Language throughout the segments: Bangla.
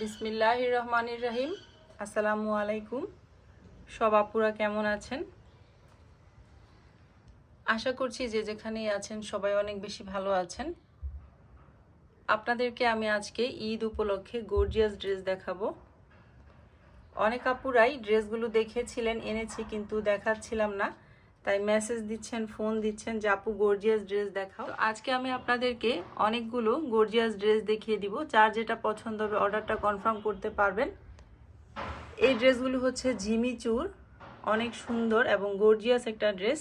বিসমিল্লাহ রহমানির রহিম। আসসালামু আলাইকুম। সব আপুরা কেমন আছেন? আশা করছি যে যেখানেই আছেন সবাই অনেক বেশি ভালো আছেন। আপনাদেরকে আমি আজকে ঈদ উপলক্ষে গর্জিয়াস ড্রেস দেখাবো। অনেক আপুরাই ড্রেসগুলো দেখেছিলেন, এনেছি, কিন্তু দেখাচ্ছিলাম না। তাই মেসেজ দিচ্ছেন ফোন দিচ্ছেন, যে, আপু গর্জিয়াস ড্রেস দেখাও। আজকে আমি আপনাদেরকে অনেকগুলো গর্জিয়াস ড্রেস দেখিয়ে দিব। যার যেটা পছন্দ হবে অর্ডারটা কনফার্ম করতে পারবেন। এই ড্রেসগুলো হচ্ছে ঝিমি চুর, অনেক সুন্দর এবং গর্জিয়াস একটা ড্রেস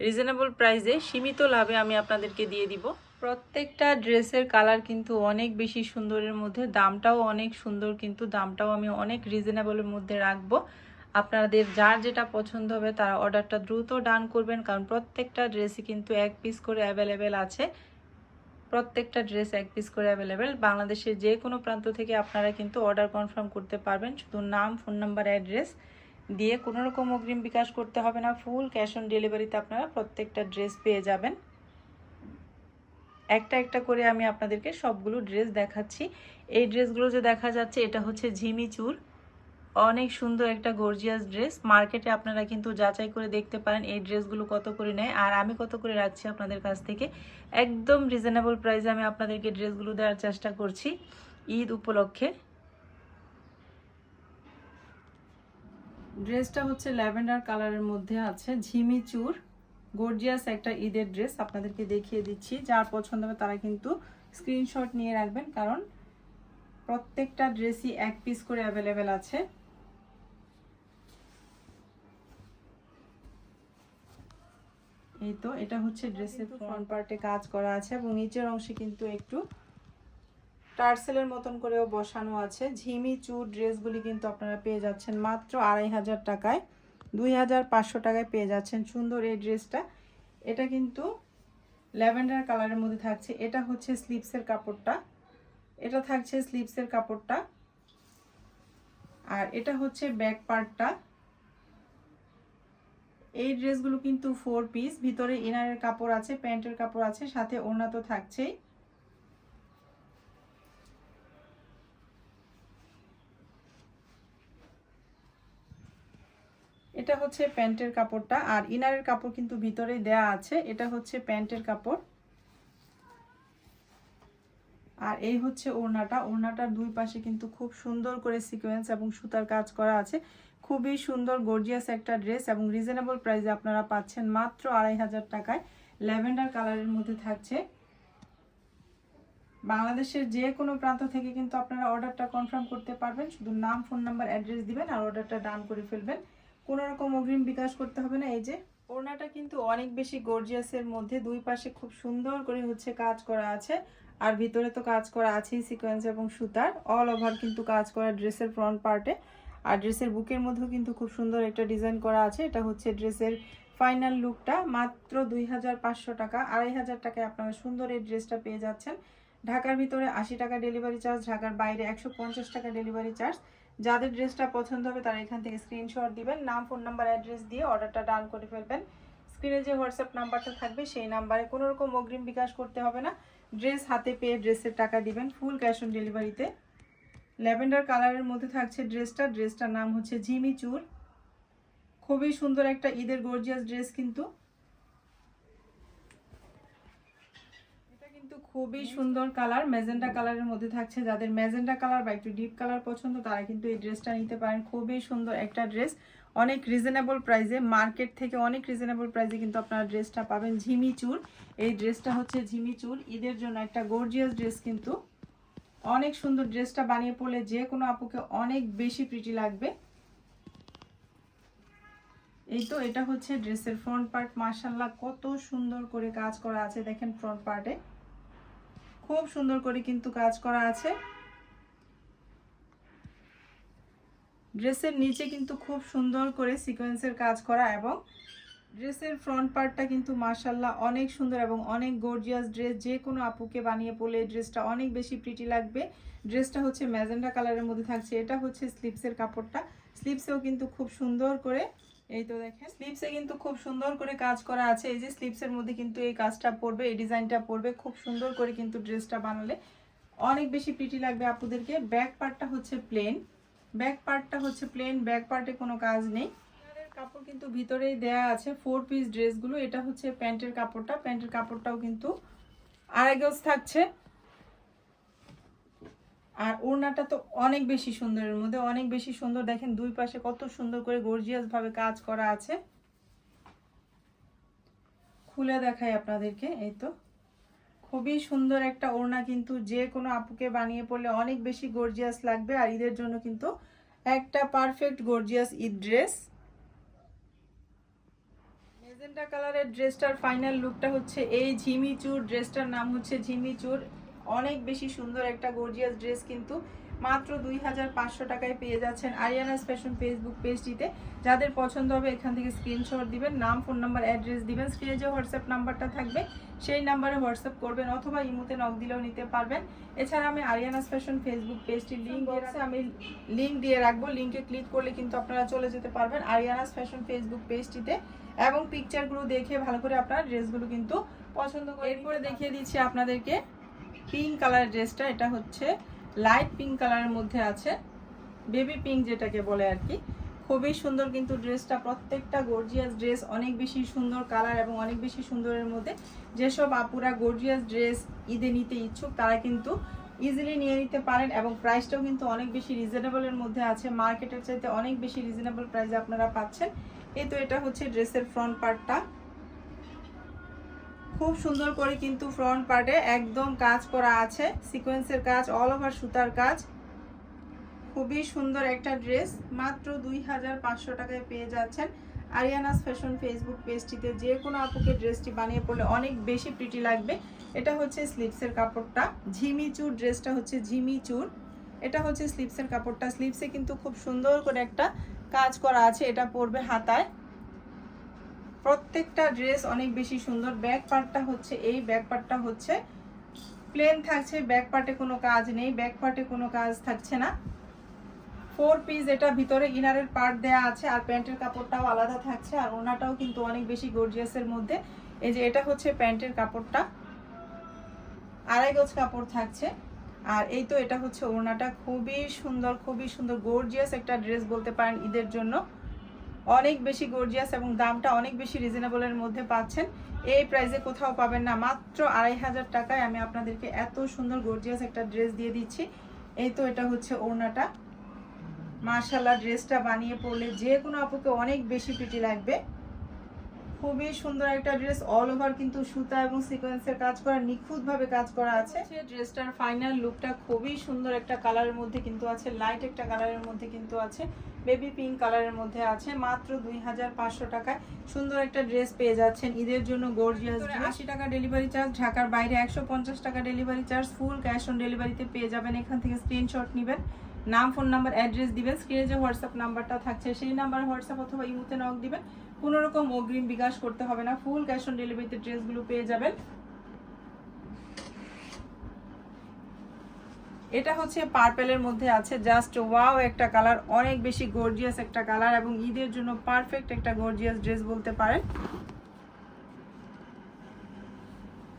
রিজনেবল প্রাইসে সীমিত লাভে আমি আপনাদেরকে দিয়ে দিব। প্রত্যেকটা ড্রেসের কালার কিন্তু অনেক বেশি সুন্দরের মধ্যে, দামটাও অনেক সুন্দর, কিন্তু দামটাও আমি অনেক রিজনেবলের মধ্যে রাখব। আপনাদের যার যেটা পছন্দ হবে তারা অর্ডারটা দ্রুত ডান করবেন, কারণ প্রত্যেকটা ড্রেসই কিন্তু এক পিস করে অ্যাভেলেবেল আছে। প্রত্যেকটা ড্রেস এক পিস করে অ্যাভেলেবেল বাংলাদেশের যে কোনো প্রান্ত থেকে আপনারা কিন্তু অর্ডার কনফার্ম করতে পারবেন। শুধু নাম ফোন নাম্বার অ্যাড্রেস দিয়ে কোনো রকম অগ্রিম বিকাশ করতে হবে না। ফুল ক্যাশ অন ডেলিভারিতে আপনারা প্রত্যেকটা ড্রেস পেয়ে যাবেন। একটা একটা করে আমি আপনাদেরকে সবগুলো ড্রেস দেখাচ্ছি। এই ড্রেসগুলো যে দেখা যাচ্ছে, এটা হচ্ছে ঝিমি চুর। অনেক সুন্দর একটা গর্জিয়াস ড্রেস মার্কেটে আপনারা কিন্তু যাচাই করে দেখতে পারেন এই ড্রেসগুলো কত করে নেয়। আর আমি কত করে রাখছি আপনাদের কাছ থেকে, একদম রিজনেবল প্রাইসে আমি আপনাদেরকে ড্রেসগুলো দেওয়ার চেষ্টা করছি ঈদ উপলক্ষে। ড্রেসটা হচ্ছে ল্যাভেন্ডার কালারের মধ্যে আছে, ঝিমি চুর। গর্জিয়াস একটা ঈদের ড্রেস আপনাদেরকে দেখিয়ে দিচ্ছি। যার পছন্দ হবে তারা কিন্তু স্ক্রিনশট নিয়ে রাখবেন, কারণ প্রত্যেকটা ড্রেসই এক পিস করে অ্যাভেলেবেল আছে। এই তো এটা হচ্ছে ড্রেসের ফ্রন্ট পার্টে কাজ করা আছে এবং নিচের অংশে কিন্তু একটু টার্সেলের মতন করেও বসানো আছে। ঝিমি চুর ড্রেসগুলি কিন্তু আপনারা পেয়ে যাচ্ছেন মাত্র আড়াই হাজার টাকায় দুই হাজার পাঁচশো টাকায় পেয়ে যাচ্ছেন। সুন্দর এই ড্রেসটা। এটা কিন্তু ল্যাভেন্ডার কালারের মধ্যে থাকছে। এটা হচ্ছে স্লিপসের কাপড়টা। এটা থাকছে স্লিপসের কাপড়টা। আর এটা হচ্ছে ব্যাক পার্টটা এই ড্রেসগুলো কিন্তু ফোর পিস ভিতরে ইনারের কাপড় আছে, প্যান্টের কাপড় আছে, সাথে ওড়না তো থাকছেই। এটা হচ্ছে প্যান্টের কাপড়টা, আর ইনারের কাপড় কিন্তু ভিতরেই দেয়া আছে। এটা হচ্ছে প্যান্টের কাপড়। আর এই হচ্ছে ওড়নাটা। ওড়নাটার দুই পাশে কিন্তু খুব সুন্দর করে সিকোয়েন্স এবং সুতার কাজ করা আছে। খুবই সুন্দর গর্জিয়াস একটা ড্রেস এবং রিজনেবল প্রাইসে আপনারা পাচ্ছেন মাত্র আড়াই হাজার টাকায়। ল্যাভেন্ডার কালারের মধ্যে থাকছে। বাংলাদেশের যে কোনো প্রান্ত থেকে কিন্তু আপনারা অর্ডারটা কনফার্ম করতে পারবেন। শুধু নাম ফোন নাম্বার অ্যাড্রেস দিবেন আর অর্ডারটা ডান করে ফেলবেন। কোনো রকম অগ্রিম বিকাশ করতে হবে না। এই যে, ওড়নাটা কিন্তু অনেক বেশি গর্জিয়াসের মধ্যে দুই পাশে খুব সুন্দর করে হচ্ছে কাজ করা আছে। আর ভিতরে তো কাজ করা আছেই সিকোয়েন্স এবং সুতার। অল ওভার কিন্তু কাজ করা ড্রেসের ফ্রন্ট পার্টে আর ড্রেসের বুকের মধ্যেও কিন্তু খুব সুন্দর একটা ডিজাইন করা আছে। এটা হচ্ছে ড্রেসের ফাইনাল লুকটা। মাত্র দুই হাজার পাঁচশো টাকা। আড়াই হাজার টাকায় আপনারা সুন্দর এই ড্রেসটা পেয়ে যাচ্ছেন। ঢাকার ভিতরে আশি টাকা ডেলিভারি চার্জ, ঢাকার বাইরে একশো পঞ্চাশ টাকা ডেলিভারি চার্জ। যাদের ড্রেসটা পছন্দ হবে তারা এখান থেকে স্ক্রিনশট দিবেন, নাম, ফোন নাম্বার, অ্যাড্রেস দিয়ে অর্ডারটা ডান করে ফেলবেন। স্ক্রিনে যে হোয়াটসঅ্যাপ নাম্বারটা থাকবে সেই নাম্বারে কোনো রকম অগ্রিম বিকাশ করতে হবে না। ড্রেস হাতে পেয়ে ড্রেসের টাকা দিবেন, ফুল ক্যাশ অন ডেলিভারিতে। ল্যাভেন্ডার কালারের মধ্যে থাকছে ড্রেসটা। ড্রেসটার নাম হচ্ছে ঝিমি চুর খুবই সুন্দর একটা ঈদের গর্জিয়াস ড্রেস কিন্তু। এটা কিন্তু খুবই সুন্দর কালার। ম্যাজেন্ডা কালারের মধ্যে থাকছে যাদের ম্যাজেন্ডা কালার বা একটু ডিপ কালার পছন্দ, তারা কিন্তু এই ড্রেসটা নিতে পারেন। খুবই সুন্দর একটা ড্রেস অনেক রিজনেবল প্রাইসে মার্কেট থেকে অনেক রিজনেবল প্রাইসে কিন্তু আপনারা ড্রেসটা পাবেন ঝিমি চুর এই ড্রেসটা হচ্ছে ঝিমি চুর ঈদের জন্য একটা গর্জিয়াস ড্রেস কিন্তু। অনেক সুন্দর ড্রেসটা বানিয়ে পড়লে যে কোনো আপুকে অনেক বেশি প্রিটি লাগবে। এই তো এটা হচ্ছে ড্রেসের ফ্রন্ট পার্ট মার্শাল্লাহ কত সুন্দর করে কাজ করা আছে দেখেন ফ্রন্ট পার্টে খুব সুন্দর করে কিন্তু কাজ করা আছে। ড্রেসের নিচে কিন্তু খুব সুন্দর করে সিকোয়েন্সের কাজ করা এবং ড্রেসের ফ্রন্ট পার্টটা কিন্তু মার্শাল্লাহ অনেক সুন্দর এবং অনেক গর্জিয়াস ড্রেস যে কোনো আপুকে বানিয়ে পড়লে ড্রেসটা অনেক বেশি প্রিটি লাগবে। ড্রেসটা হচ্ছে ম্যাজেন্ডা কালারের মধ্যে থাকছে। এটা হচ্ছে স্লিপসের কাপড়টা। স্লিপসেও কিন্তু খুব সুন্দর করে এই তো দেখেন স্লিপসে কিন্তু খুব সুন্দর করে কাজ করা আছে। এই যে স্লিপসের মধ্যে কিন্তু এই কাজটা পড়বে এই ডিজাইনটা পড়বে খুব সুন্দর করে কিন্তু ড্রেসটা বানালে অনেক বেশি প্রিটি লাগবে আপুদেরকে। ব্যাক পার্টটা হচ্ছে প্লেন ব্যাক পার্টটা হচ্ছে প্লেন ব্যাক পার্টে কোনো কাজ নেই। কাপড় কিন্তু ভিতরেই দেয়া আছে ফোর পিস ড্রেসগুলো এটা হচ্ছে প্যান্টের কাপড়টা। প্যান্টের কাপড়টাও কিন্তু আড়াই গজ থাকছে। আর ওড়নাটা তো অনেক বেশি সুন্দরের মধ্যে অনেক বেশি সুন্দর। দেখেন দুই পাশে কত সুন্দর করে গর্জিয়াস ভাবে কাজ করা আছে। খুলে দেখাই আপনাদেরকে, এই তো। খুবই সুন্দর একটা ওড়না কিন্তু, যে কোনো আপুকে বানিয়ে পড়লে অনেক বেশি গর্জিয়াস লাগবে। আর ঈদের জন্য কিন্তু একটা perfect gorgeous Eid dress magenta কালারের ড্রেসটার ফাইনাল লুকটা হচ্ছে এই ঝিমিচুর ড্রেসটার নাম হচ্ছে ঝিমিচুর। অনেক বেশি সুন্দর একটা গর্জিয়াস ড্রেস কিন্তু। মাত্র দুই হাজার পাঁচশো টাকায় পেয়ে যাচ্ছেন আরিয়ানাস ফ্যাশন ফেসবুক পেজটিতে। যাদের পছন্দ হবে এখান থেকে স্ক্রিনশট দিবেন নাম ফোন নাম্বার অ্যাড্রেস দিবেন স্ক্রিনে যে হোয়াটসঅ্যাপ নাম্বারটা থাকবে সেই নাম্বারে হোয়াটসঅ্যাপ করবেন অথবা ইমোতে নক দিলেও নিতে পারবেন। এছাড়া আমি আরিয়ানাস ফ্যাশন ফেসবুক পেজটির লিঙ্ক আছে আমি লিঙ্ক দিয়ে রাখব। লিঙ্কে ক্লিক করলে কিন্তু আপনারা চলে যেতে পারবেন আরিয়ানাস ফ্যাশন ফেসবুক পেজটিতে। এবং পিকচারগুলো দেখে ভালো করে আপনারা ড্রেসগুলো কিন্তু পছন্দ করে এরপরে দেখিয়ে দিচ্ছি আপনাদেরকে পিঙ্ক কালার ড্রেসটা এটা হচ্ছে লাইট পিঙ্ক কালারের মধ্যে আছে। বেবি পিঙ্ক যেটাকে বলে আর কি। খুবই সুন্দর কিন্তু ড্রেসটা, প্রত্যেকটা গর্জিয়াস ড্রেস অনেক বেশি সুন্দর কালার এবং অনেক বেশি সুন্দরের মধ্যে। যেসব আপুরা গর্জিয়াস ড্রেস ঈদে নিতে ইচ্ছুক, তারা কিন্তু ইজিলি নিয়ে নিতে পারেন এবং প্রাইসটাও কিন্তু অনেক বেশি রিজনেবলের মধ্যে আছে। মার্কেটের চাইতে অনেক বেশি রিজনেবল প্রাইসে আপনারা পাচ্ছেন। এই তো এটা হচ্ছে ড্রেসের ফ্রন্ট পার্টটা খুব সুন্দর করে কিন্তু ফ্রন্ট পার্টে একদম কাজ করা আছে। সিকোয়েন্সের কাজ অল ওভার সুতার কাজ। খুবই সুন্দর একটা ড্রেস মাত্র দুই হাজার পাঁচশো টাকায় পেয়ে যাচ্ছেন আরিয়ানাস ফ্যাশন ফেসবুক পেজটিতে যে কোনো আপুকে ড্রেসটি বানিয়ে পড়লে অনেক বেশি প্রিটি লাগবে। এটা হচ্ছে স্লিপসের কাপড়টা। ঝিমিচুর ড্রেসটা হচ্ছে ঝিমিচুর এটা হচ্ছে স্লিপসের কাপড়টা। স্লিপসে কিন্তু খুব সুন্দর করে একটা কাজ করা আছে। এটা পরবে হাতায়। প্রত্যেকটা ড্রেস অনেক বেশি সুন্দর। ব্যাক পার্টটা হচ্ছে এই, ব্যাক পার্টটা হচ্ছে প্লেন থাকছে, ব্যাক পার্টে কোনো কাজ নেই, ব্যাক পার্টে কোনো কাজ থাকছে না। ফোর পিস এটা ভিতরে ইনারের পার্ট দেয়া আছে, আর প্যান্টের কাপড়টাও আলাদা থাকছে, আর ওনাটাও কিন্তু অনেক বেশি গর্জিয়াসের মধ্যে। এই যে এটা হচ্ছে প্যান্টের কাপড়টা। আড়াই গজ কাপড় থাকছে, আর এই তো এটা হচ্ছে ওড়নাটা। খুবই সুন্দর খুবই সুন্দর গর্জিয়াস একটা ড্রেস বলতে পারেন ঈদের জন্য। অনেক বেশি গর্জিয়াস এবং দামটা অনেক বেশি রিজনেবলের মধ্যে পাচ্ছেন। এই প্রাইসে কোথাও পাবেন না, মাত্র আড়াই হাজার টাকায় আমি আপনাদেরকে এত সুন্দর গর্জিয়াস একটা ড্রেস দিয়ে দিচ্ছি। এই তো এটা হচ্ছে ওড়নাটা। মার্শাল্লাহ ড্রেসটা বানিয়ে পরলে যে কোনো আপুকে অনেক বেশি পিটি লাগবে। খুবই সুন্দর একটা ড্রেস অল ওভার কিন্তু সুতা এবং সিকোয়েন্সের কাজ করা নিখুঁতভাবে কাজ করা আছে। ড্রেসটার ফাইনাল লুকটা খুবই সুন্দর একটা কালারের মধ্যে কিন্তু আছে লাইট একটা কালারের মধ্যে কিন্তু আছে বেবি পিঙ্ক কালারের মধ্যে আছে মাত্র দুই হাজার পাঁচশো টাকায় সুন্দর একটা ড্রেস পেয়ে যাচ্ছেন। ঈদের জন্য গর্জিয়াস আশি টাকা ডেলিভারি চার্জ ঢাকার বাইরে একশো পঞ্চাশ টাকা delivery charge full cash on ডেলিভারিতে পেয়ে যাবেন। এখান থেকে স্ক্রিনশট নেবেন নাম ফোন নাম্বার অ্যাড্রেস দিবেন স্ক্রিনে যে হোয়াটসঅ্যাপ নাম্বারটা থাকছে সেই নাম্বার হোয়াটসঅ্যাপ অথবা ইমুতে নক দিবেন। কোনো রকম অগ্রিম বিকাশ করতে হবে না। ফুল ক্যাশ অন ডেলিভারিতে ড্রেসগুলো পেয়ে যাবেন। এটা হচ্ছে পার্পেলের মধ্যে আছে। জাস্ট ওয়াও একটা কালার অনেক বেশি গর্জিয়াস একটা কালার এবং ঈদের জন্য পারফেক্ট একটা গর্জিয়াস ড্রেস বলতে পারেন।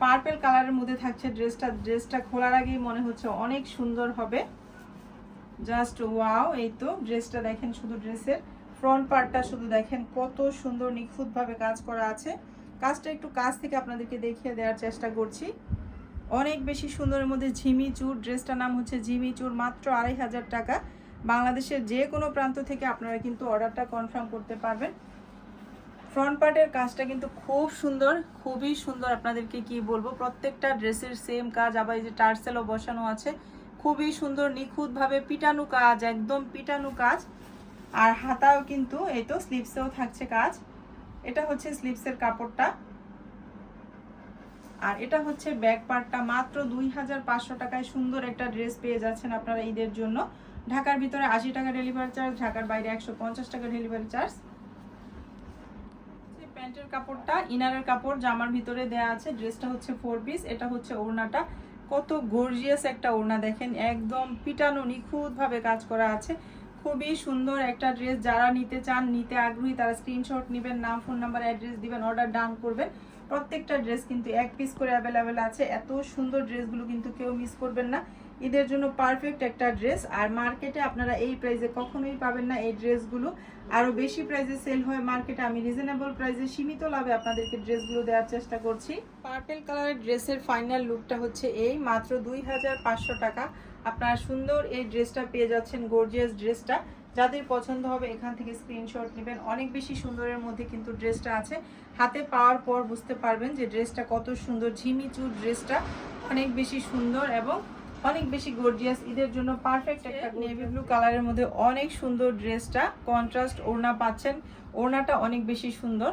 পার্পেল কালারের মধ্যে থাকছে ড্রেসটা ড্রেসটা খোলার আগেই মনে হচ্ছে অনেক সুন্দর হবে। জাস্ট ওয়াও এই তো ড্রেসটা দেখেন শুধু ড্রেসের ফ্রন্ট পার্টটা শুধু দেখেন কত সুন্দর নিখুঁতভাবে কাজ করা আছে। কাজটা একটু কাছ থেকে আপনাদেরকে দেখিয়ে দেওয়ার চেষ্টা করছি। অনেক বেশি সুন্দরের মধ্যে ঝিমি চুর, ড্রেসটার নাম হচ্ছে ঝিমি চুর, মাত্র আড়াই হাজার টাকা। বাংলাদেশের যে কোনো প্রান্ত থেকে আপনারা কিন্তু অর্ডারটা কনফার্ম করতে পারবেন। ফ্রন্ট পার্টের কাজটা কিন্তু খুব সুন্দর, খুবই সুন্দর আপনাদেরকে কি বলব, প্রত্যেকটা ড্রেসের সেম কাজ, আবার এই যে টার্সেলও বসানো আছে, খুবই সুন্দর, নিখুঁতভাবে পিটানো কাজ, একদম পিটানো কাজ। আর হাতাও কিন্তু এই তো স্লিপসেও থাকছে কাজ। এটা হচ্ছে স্লিপসের কাপড়টা। আর এটা হচ্ছে ব্যাক পার্টটা মাত্র দুই হাজার পাঁচশো টাকায় সুন্দর একটা ড্রেস পেয়ে যাচ্ছেন আপনারা ঈদের জন্য। ঢাকার ভিতরে আশি টাকা ডেলিভারি চার্জ ঢাকার বাইরে একশো পঞ্চাশ টাকা ডেলিভারি চার্জ প্যান্টের কাপড়টা, ইনারের কাপড় জামার ভিতরে দেয়া আছে। ড্রেসটা হচ্ছে ফোর পিস এটা হচ্ছে ওড়নাটা। কত গর্জিয়াস একটা ওড়না দেখেন। একদম পিটানো, নিখুঁতভাবে কাজ করা আছে। খুবই সুন্দর একটা ড্রেস যারা নিতে চান, নিতে আগ্রহী, তারা স্ক্রিনশট নেবেন, নাম ফোন নাম্বার অ্যাড্রেস দিবেন অর্ডার ডান করবেন। প্রত্যেকটা ড্রেস কিন্তু এক পিস করে অ্যাভেলেবেল আছে। এত সুন্দর ড্রেসগুলো কিন্তু কেউ মিস করবেন না। ঈদের জন্য পারফেক্ট একটা ড্রেস আর মার্কেটে আপনারা এই প্রাইসে কখনোই পাবেন না এই ড্রেসগুলো আরও বেশি প্রাইসে সেল হয় মার্কেটে আমি রিজনেবল প্রাইসে সীমিত লাভে আপনাদেরকে ড্রেসগুলো দেওয়ার চেষ্টা করছি। পার্পেল কালারের ড্রেসের ফাইনাল লুকটা হচ্ছে এই, মাত্র দুই হাজার পাঁচশো টাকা। আপনারা সুন্দর এই ড্রেসটা পেয়ে যাচ্ছেন গর্জিয়াস ড্রেসটা যাদের পছন্দ হবে এখান থেকে স্ক্রিনশট নেবেন। অনেক বেশি সুন্দরের মধ্যে কিন্তু ড্রেসটা আছে। হাতে পাওয়ার পর বুঝতে পারবেন যে ড্রেসটা কত সুন্দর, ঝিমিচুর ড্রেসটা অনেক বেশি সুন্দর এবং অনেক বেশি গর্জিয়াস ঈদের জন্য পারফেক্ট একটা নেভি ব্লু কালারের মধ্যে অনেক সুন্দর ড্রেসটা কন্ট্রাস্ট ওড়না পাচ্ছেন। ওড়নাটা অনেক বেশি সুন্দর।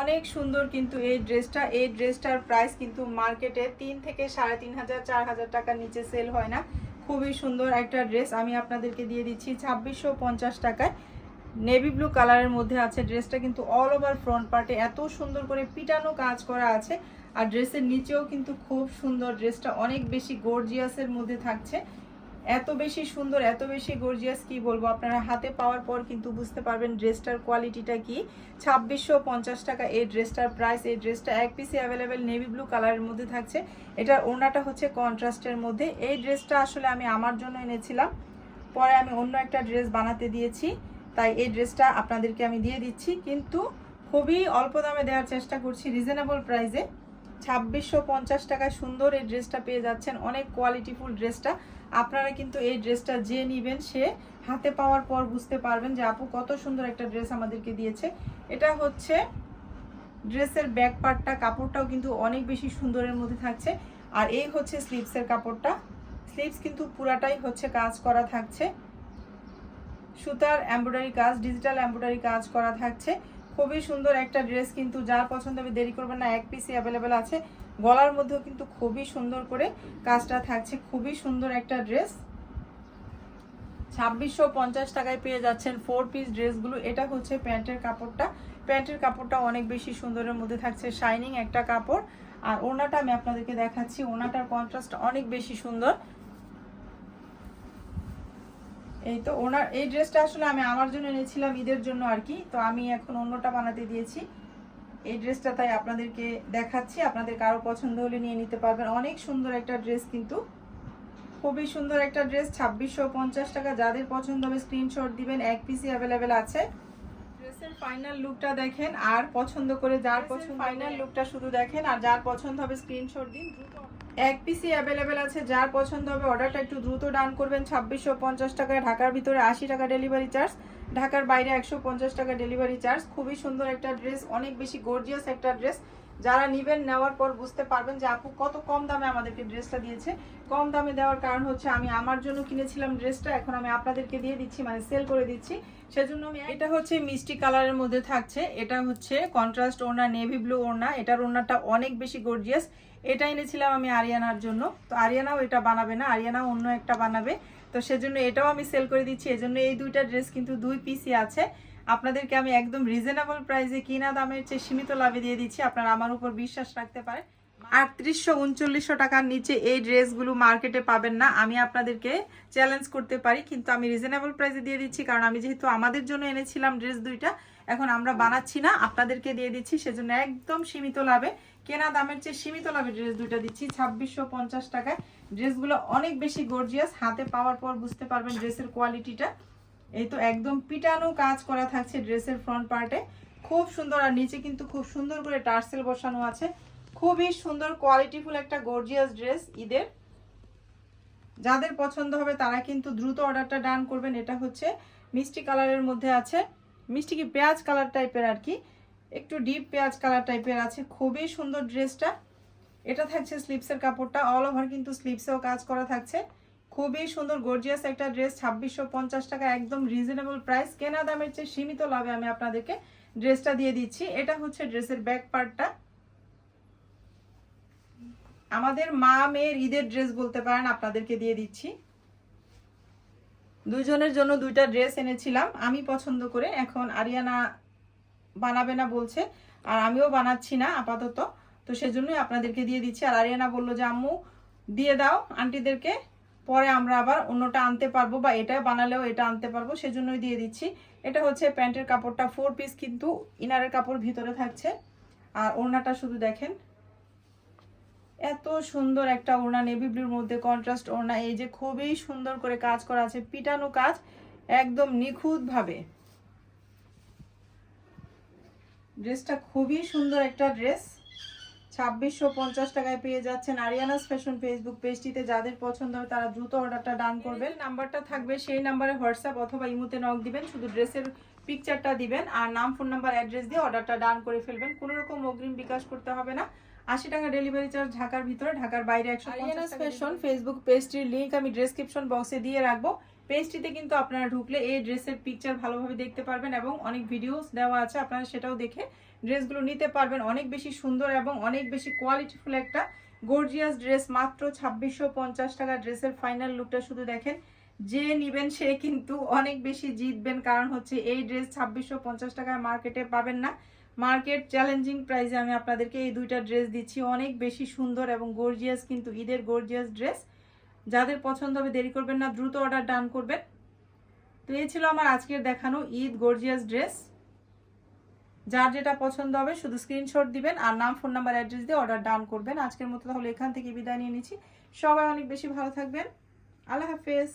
অনেক সুন্দর কিন্তু এই ড্রেসটা এই ড্রেসটার প্রাইস কিন্তু মার্কেটে তিন থেকে সাড়ে তিন হাজার চার হাজার টাকার নিচে সেল হয় না। খুবই সুন্দর একটা ড্রেস আমি আপনাদেরকে দিয়ে দিচ্ছি ছাব্বিশশো পঞ্চাশ টাকায়। নেভি ব্লু কালারের মধ্যে আছে ড্রেসটা কিন্তু অল ওভার ফ্রন্ট পার্টে এত সুন্দর করে পিটানো কাজ করা আছে। আর ড্রেসের নিচেও কিন্তু খুব সুন্দর, ড্রেসটা অনেক বেশি গর্জিয়াসের মধ্যে থাকছে। এত বেশি সুন্দর, এত বেশি গর্জিয়াস কি বলব? আপনারা হাতে পাওয়ার পর কিন্তু বুঝতে পারবেন ড্রেসটার কোয়ালিটিটা কি। ছাব্বিশশো পঞ্চাশ টাকা এই ড্রেসটার প্রাইস এই ড্রেসটা এক পিসে অ্যাভেলেবেল নেভি ব্লু কালারের মধ্যে থাকছে। এটার ওড়নাটা হচ্ছে কন্ট্রাস্টের মধ্যে। এই ড্রেসটা আসলে আমি আমার জন্য এনেছিলাম। পরে আমি অন্য একটা ড্রেস বানাতে দিয়েছি। তাই এই ড্রেসটা আপনাদেরকে আমি দিয়ে দিচ্ছি। কিন্তু খুবই অল্প দামে দেওয়ার চেষ্টা করছি রিজনেবল প্রাইসে ছাব্বিশশো পঞ্চাশ টাকায় সুন্দর এই ড্রেসটা পেয়ে যাচ্ছেন। অনেক কোয়ালিটিফুল ড্রেসটা। আপনারা কিন্তু এই ড্রেসটা যে নেবেন, সে হাতে পাওয়ার পর বুঝতে পারবেন যে আপু কত সুন্দর একটা ড্রেস আমাদেরকে দিয়েছে। এটা হচ্ছে ড্রেসের ব্যাক পার্টটা কাপড়টাও কিন্তু অনেক বেশি সুন্দরের মধ্যে থাকছে। আর এই হচ্ছে স্লিভসের কাপড়টা। স্লিভস কিন্তু পুরাটাই হচ্ছে কাজ করা থাকছে। সুতার এমব্রয়ডারি কাজ ডিজিটাল এমব্রয়ডারি কাজ করা থাকছে। খুবই সুন্দর একটা ড্রেস কিন্তু যার পছন্দ হবে দেরি করবেন না, এক পিসি অ্যাভেলেবেল আছে। গলার মধ্যেও কিন্তু খুবই সুন্দর করে কাজটা থাকছে, খুবই সুন্দর একটা ড্রেস ছাব্বিশশো পঞ্চাশ টাকায় পেয়ে যাচ্ছেন ফোর পিস ড্রেসগুলো এটা হচ্ছে প্যান্টের কাপড়টা। প্যান্টের কাপড়টা অনেক বেশি সুন্দরের মধ্যে থাকছে। শাইনিং একটা কাপড়। আর ওনাটা আমি আপনাদেরকে দেখাচ্ছি। ওনাটার কন্ট্রাস্ট অনেক বেশি সুন্দর। এই তো ওনার এই ড্রেসটা আসলে আমি আমার জন্য এনেছিলাম ঈদের জন্য আর কি তো আমি এখন অন্যটা বানাতে দিয়েছি। এই ড্রেসটা তাই আপনাদেরকে দেখাচ্ছি আপনাদের কারও পছন্দ হলে নিয়ে নিতে পারবেন। অনেক সুন্দর একটা ড্রেস কিন্তু। খুবই সুন্দর একটা ড্রেস ছাব্বিশশো পঞ্চাশ টাকা। যাদের পছন্দ হবে স্ক্রিনশট দিবেন এক পিসি অ্যাভেলেবেল আছে। ড্রেসের ফাইনাল লুকটা দেখেন আর পছন্দ করে যার পছন্দ ফাইনাল লুকটা শুধু দেখেন আর যার পছন্দ হবে স্ক্রিনশট দিন দ্রুত এক পিসি অ্যাভেলেবেল আছে, যার পছন্দ হবে অর্ডারটা একটু দ্রুত ডান করবেন, ছাব্বিশশো পঞ্চাশ টাকায়, ঢাকার ভিতরে আশি টাকা ডেলিভারি চার্জ ঢাকার বাইরে একশো পঞ্চাশ টাকা ডেলিভারি চার্জ খুবই সুন্দর একটা ড্রেস অনেক বেশি গর্জিয়াস একটা ড্রেস যারা নিবেন, নেওয়ার পর বুঝতে পারবেন যে আপু কত কম দামে আমাদেরকে ড্রেসটা দিয়েছে। কম দামে দেওয়ার কারণ হচ্ছে আমি আমার জন্য কিনেছিলাম ড্রেসটা এখন আমি আপনাদেরকে দিয়ে দিচ্ছি মানে সেল করে দিচ্ছি। সেজন্য আমি এটা হচ্ছে মিষ্টি কালারের মধ্যে থাকছে, এটা হচ্ছে কন্ট্রাস্ট ওড়না নেভি ব্লু ওড়না, এটার ওড়নাটা অনেক বেশি গর্জিয়াস এটা এনেছিলাম আমি আরিয়ানার জন্য। তো আরিয়ানাও এটা বানাবে না, আরিয়ানাও অন্য একটা বানাবে। তো সেজন্য এটাও আমি সেল করে দিচ্ছি, এজন্য এই দুইটা ড্রেস কিন্তু দুই পিসই আছে। আপনাদেরকে আমি একদম রিজনেবল প্রাইসে কিনা দামের চেয়ে সীমিত লাভে দিয়ে দিচ্ছি, আপনারা আমার উপর বিশ্বাস রাখতে পারেন। আটত্রিশশো উনচল্লিশশো টাকার নিচে এই ড্রেসগুলো মার্কেটে পাবেন না, আমি আপনাদেরকে চ্যালেঞ্জ করতে পারি, কিন্তু আমি রিজনেবল প্রাইসে দিয়ে দিচ্ছি, কারণ আমি যেহেতু আমাদের জন্য এনেছিলাম ড্রেস দুইটা, এখন আমরা বানাচ্ছি না, আপনাদেরকে দিয়ে দিচ্ছি, সেজন্য একদম সীমিত লাভে। কেনা দামের চেয়ে সীমিত লাভে ড্রেস দুইটা দিচ্ছি। ছাব্বিশশো পঞ্চাশ টাকায় ড্রেসগুলো অনেক বেশি গর্জিয়াস হাতে পাওয়ার পর বুঝতে পারবেন ড্রেসের কোয়ালিটিটা এই তো একদম পিটানো কাজ করা থাকছে ড্রেসের ফ্রন্ট পার্টে খুব সুন্দর আর নিচে কিন্তু খুব সুন্দর করে টার্সেল বসানো আছে। খুবই সুন্দর কোয়ালিটিফুল একটা গর্জিয়াস ড্রেস ঈদের। যাদের পছন্দ হবে তারা কিন্তু দ্রুত অর্ডারটা ডান করবেন। এটা হচ্ছে মিষ্টি কালারের মধ্যে আছে। মিষ্টি কি পেঁয়াজ কালার টাইপের আর কি? একটু ডিপ পেঁয়াজ কালার টাইপের আছে, খুবই সুন্দর ড্রেসটা এটা থাকছে স্লিপসের কাপড়টা অল ওভার কিন্তু স্লিপসেও কাজ করা থাকছে। খুবই সুন্দর গর্জিয়াস একটা ড্রেস ছাব্বিশশো পঞ্চাশ টাকা, একদম রিজনেবল প্রাইস কেনা দামের চেয়ে সীমিত লাভে আমি আপনাদেরকে ড্রেসটা দিয়ে দিচ্ছি। এটা হচ্ছে ড্রেসের ব্যাক পার্টটা আমাদের মা মেয়ের ঈদের ড্রেস বলতে পারেন, আপনাদেরকে দিয়ে দিচ্ছি। দুজনের জন্য দুইটা ড্রেস এনেছিলাম। আমি পছন্দ করে এখন আরিয়ানা বানাবে না বলছে। আর আমিও বানাচ্ছি না আপাতত। তো সেজন্যই আপনাদেরকে দিয়ে দিচ্ছি। আর আরিয়ানা বলল যে, আম্মু, দিয়ে দাও আন্টিদেরকে। পরে আমরা আবার অন্যটা আনতে পারব বা এটা বানালেও এটা আনতে পারব। সেজন্যই দিয়ে দিচ্ছি। এটা হচ্ছে প্যান্টের কাপড়টা। ফোর পিস কিন্তু ইনারের কাপড় ভিতরে থাকছে। আর ওড়নাটা শুধু দেখেন। এত সুন্দর একটা ওড়না নেভি ব্লুর মধ্যে কন্ট্রাস্ট ওড়না। এই যে খুবই সুন্দর করে কাজ করা আছে। পিটানো কাজ একদম নিখুঁতভাবে। ড্রেসটা খুবই সুন্দর একটা ড্রেস। ছাব্বিশশো পঞ্চাশ টাকায় পেয়ে যাচ্ছেন আরিয়ানাস ফ্যাশন ফেসবুক পেজটিতে। যাদের পছন্দ হবে তারা দ্রুত অর্ডারটা ডান করবেন। নাম্বারটা থাকবে সেই নাম্বারে হোয়াটসঅ্যাপ অথবা ইমুতে নক দিবেন শুধু ড্রেসের পিকচারটা দিবেন আর নাম ফোন নাম্বার অ্যাড্রেস দিয়ে অর্ডারটা ডান করে ফেলবেন। কোনো রকম অগ্রিম বিকাশ করতে হবে না। আশি টাকা ডেলিভারি চার্জ ঢাকার ভিতরে ঢাকার বাইরে একশো আরিয়ানাস ফ্যাশন ফেসবুক পেজটির লিঙ্ক আমি ডেসক্রিপশন বক্সে দিয়ে রাখব। পেজটিতে কিন্তু আপনারা ঢুকলে এই ড্রেসের পিকচার ভালোভাবে দেখতে পারবেন এবং অনেক ভিডিওস দেওয়া আছে, আপনারা সেটাও দেখে ড্রেসগুলো নিতে পারবেন। অনেক বেশি সুন্দর এবং অনেক বেশি কোয়ালিটিফুল একটা গর্জিয়াস ড্রেস মাত্র ছাব্বিশশো পঞ্চাশ টাকা ড্রেসের ফাইনাল লুকটা শুধু দেখেন। যে নিবেন সে কিন্তু অনেক বেশি জিতবেন, কারণ হচ্ছে এই ড্রেস ছাব্বিশশো পঞ্চাশ টাকায় মার্কেটে পাবেন না। মার্কেট চ্যালেঞ্জিং প্রাইসে আমি আপনাদেরকে এই দুইটা ড্রেস দিচ্ছি। অনেক বেশি সুন্দর এবং গর্জিয়াস কিন্তু ঈদের গর্জিয়াস ড্রেস যাদের পছন্দ হবে দেরি করবেন না, দ্রুত অর্ডার ডান করবেন। তো এই ছিল আমার আজকের দেখানো ঈদ গর্জিয়াস ড্রেস যার যেটা পছন্দ হবে শুধু স্ক্রিনশট দিবেন আর নাম ফোন নাম্বার অ্যাড্রেস দিয়ে অর্ডার ডান করবেন। আজকের মতো তাহলে এখান থেকে বিদায় নিয়ে নিচ্ছি। সবাই অনেক বেশি ভালো থাকবেন। আল্লাহ হাফেজ।